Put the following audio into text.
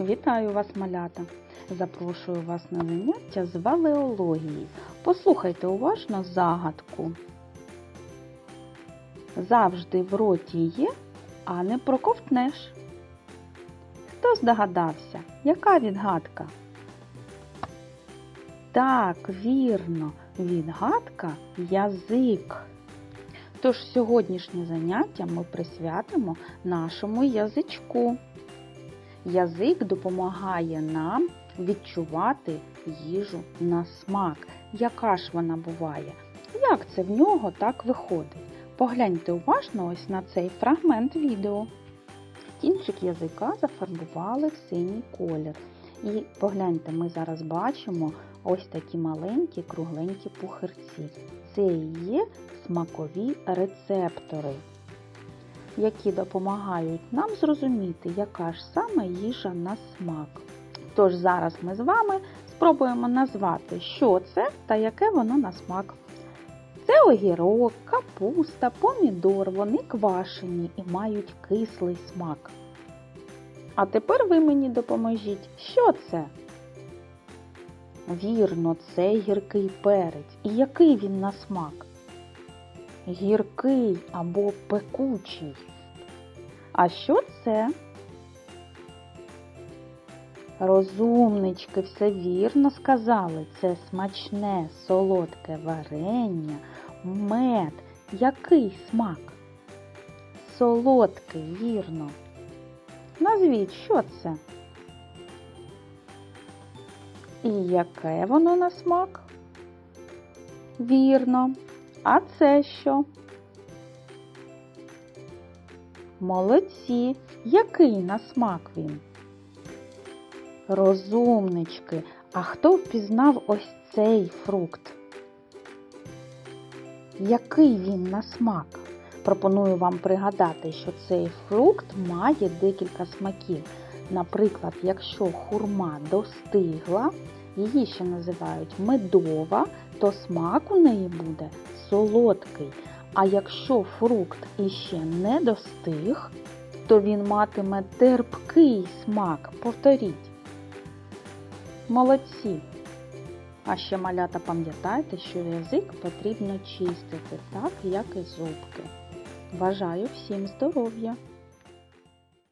Вітаю вас, малята! Запрошую вас на заняття з валеології. Послухайте уважно загадку. Завжди в роті є, а не проковтнеш. Хто здогадався, яка відгадка? Так, вірно, відгадка язик. Тож сьогоднішнє заняття ми присвятимо нашому язичку. Язик допомагає нам відчувати їжу на смак. Яка ж вона буває? Як це в нього так виходить? Погляньте уважно ось на цей фрагмент відео. Кінчик язика зафарбували в синій колір. І погляньте, ми зараз бачимо ось такі маленькі кругленькі пухирці. Це і є смакові рецептори які допомагають нам зрозуміти, яка ж саме їжа на смак. Тож зараз ми з вами спробуємо назвати, що це та яке воно на смак. Це огірок, капуста, помідор, вони квашені і мають кислий смак. А тепер ви мені допоможіть, що це? Вірно, це гіркий перець. І який він на смак? Гіркий або пекучий. А що це? Розумнички все вірно сказали. Це смачне, солодке варення, мед. Який смак? Солодкий, вірно. Назвіть, що це? І яке воно на смак? Вірно. А це що? Молодці. Який на смак він? Розумнички. А хто впізнав ось цей фрукт? Який він на смак? Пропоную вам пригадати, що цей фрукт має декілька смаків. Наприклад, якщо хурма достигла, її ще називають медова, то смак у неї буде солодкий. А якщо фрукт іще не достиг, то він матиме терпкий смак. Повторіть. Молодці. А ще малята пам'ятайте, що язик потрібно чистити, так як і зубки. Бажаю всім здоров'я!